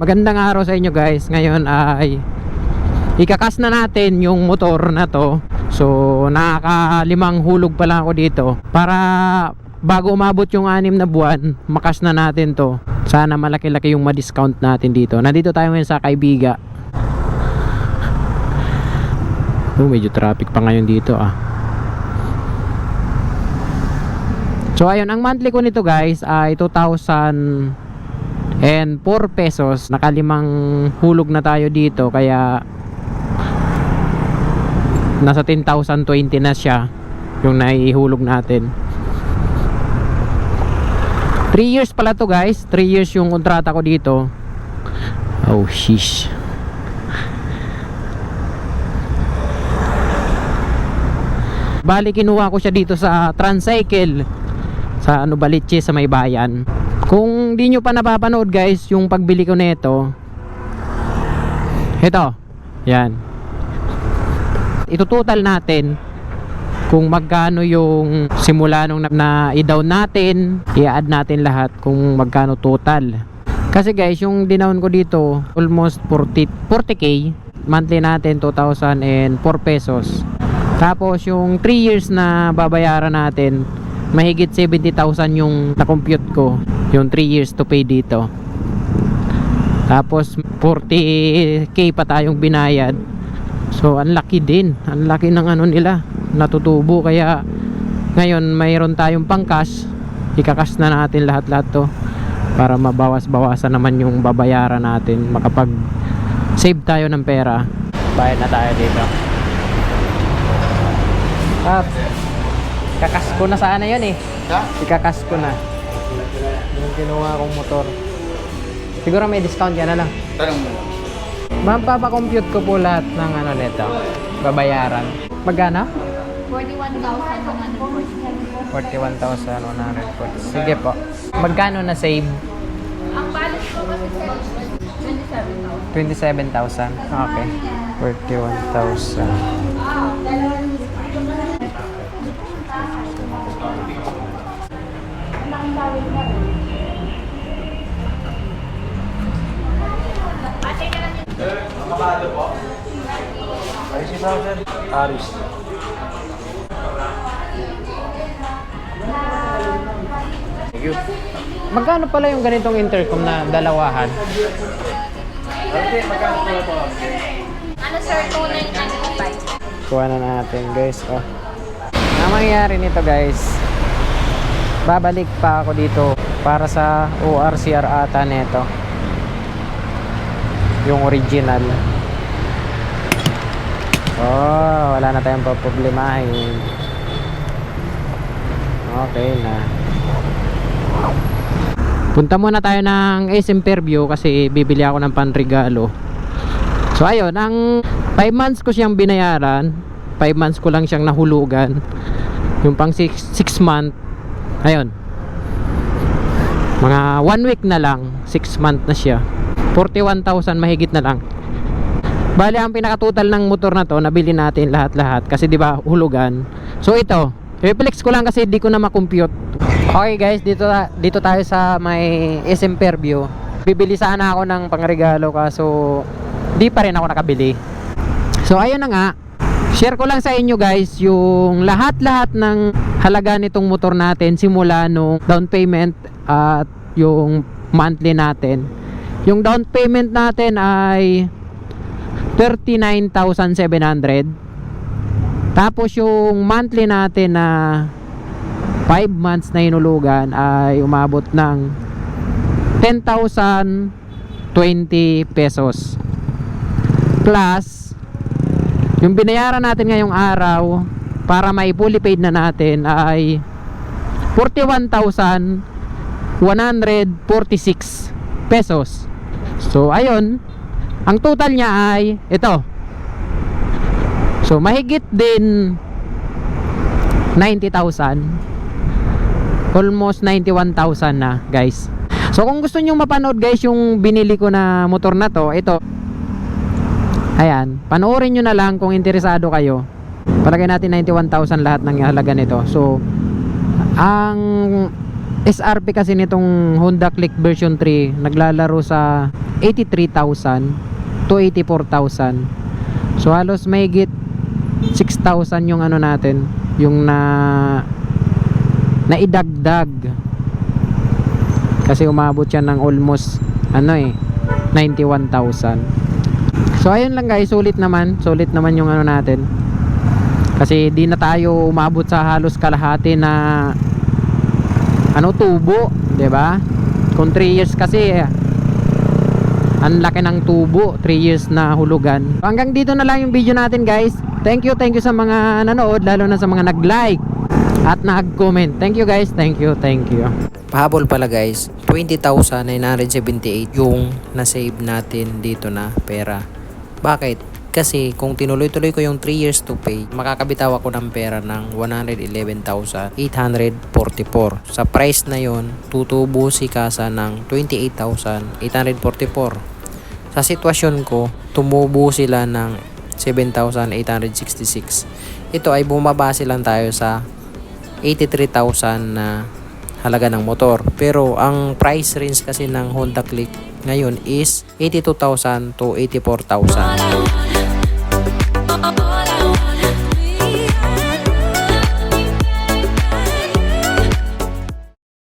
Magandang araw sa inyo guys. Ngayon ay ikakas na natin yung motor na to. So nakakalimang hulog pa lang ako dito. Para bago umabot yung anim na buwan, makas na natin to. Sana malaki-laki yung ma-discount natin dito. Nandito tayo ngayon sa Kaibiga. Oh, medyo traffic pa ngayon dito ah. So ayun, ang monthly ko nito guys ay 2,000 and 4 pesos nakalimang hulog na tayo dito kaya nasa 10,020 na siya yung naihulog natin. 3 years pala to guys. 3 years yung kontrata ko dito. Oh sheesh. Bali kinuha ko siya dito sa Transcycle sa ano Balitche sa may bayan. Kung di nyo pa napapanood guys, yung pagbili ko nito. Ito. Yan. Ito total natin kung magkano yung simula nung na, i-down natin, i-add natin lahat kung magkano total. Kasi guys, yung dinown ko dito, almost 40, 40k. Monthly natin, 2,004 pesos. Tapos yung 3 years na babayaran natin, mahigit 70,000 yung na-compute ko. Yung 3 years to pay dito. Tapos 40k pa tayong binayad. So ang laki din. Ang laki ng ano nila. Natutubo kaya ngayon mayroon tayong pang cash. Ikakas na natin lahat-lahat to para mabawas-bawasan naman yung babayaran natin. Makapag save tayo ng pera. Bayad na tayo dito. At kakas ko na sana yun eh. Ha? Ikakas ko na. Yung kinuha kong motor. Siguro may discount yan na lang. Tanong mo. Mapapakompute ko po lahat ng ano nito. Babayaran. Magkano? 41,147. 41,140. Sige po. Magkano na save? Ang balance ko kasi sir, 27,000. 27,000. Okay. 41,000. Aris. Thank you. Magkano pala yung ganitong intercom na dalawahan? Ano sir, 2995. Kuha na natin guys. Oh. Ang mangyayari nito guys, babalik pa ako dito para sa ORCR ata nito. Yung original. Oh, wala na tayong problemahin. Okay na. Punta muna tayo ng SM Fairview kasi bibili ako ng panregalo. So ayun, ang 5 months ko siyang binayaran. 5 months ko lang siyang nahulugan. Yung pang 6 month, ayun. Mga 1 week na lang, 6 month na siya. 41,000 mahigit na lang. Bali ang pinaka-total ng motor na to, nabili natin lahat-lahat kasi 'di ba hulugan. So ito, reflex ko lang kasi di ko na ma-compute. Okay guys, dito dito tayo sa may SM Fairview. Bibili sana ako ng pangregalo kaso di pa rin ako nakabili. So ayun na nga, share ko lang sa inyo guys yung lahat-lahat ng halaga nitong motor natin simula nung down payment at yung monthly natin. Yung down payment natin ay 39,700. Tapos yung monthly natin na 5 months na hinulugan ay umabot ng 10,020 pesos. Plus, yung binayaran natin ngayong araw para may fully paid na natin ay 41,146 pesos. So, ayun. Ang total niya ay ito. So, mahigit din 90,000. Almost 91,000 na, guys. So, kung gusto niyo mapanood, guys, yung binili ko na motor na to, ito. Ayan, panoorin nyo na lang kung interesado kayo. Palagay natin 91,000 lahat ng halaga nito. So, ang SRP kasi nitong Honda Click version 3 naglalaro sa 83,000 to 84,000. So halos mahigit 6,000 yung ano natin, yung na naidagdag. Kasi umabot siya ng almost ano eh 91,000. So ayun lang guys, sulit naman, sulit naman yung ano natin. Kasi di na tayo umabot sa halos kalahati na ano tubo, 'di ba? Kung 3 years kasi ang laki ng tubo, 3 years na hulugan. Hanggang dito na lang yung video natin guys. Thank you, thank you sa mga nanood, lalo na sa mga nag-like at nag-comment. Thank you guys, thank you, thank you. Pahabol pala guys, 20,978 yung na-save natin dito na pera. Bakit? Kasi kung tinuloy-tuloy ko yung 3 years to pay, makakabitaw ako ng pera ng 111,844. Sa price na yon, tutubo si Kasa ng 28,844. Sa sitwasyon ko, tumubo sila ng 7,866. Ito ay bumabase lang tayo sa 83,000 na halaga ng motor. Pero ang price range kasi ng Honda Click ngayon is 82,000 to 84,000.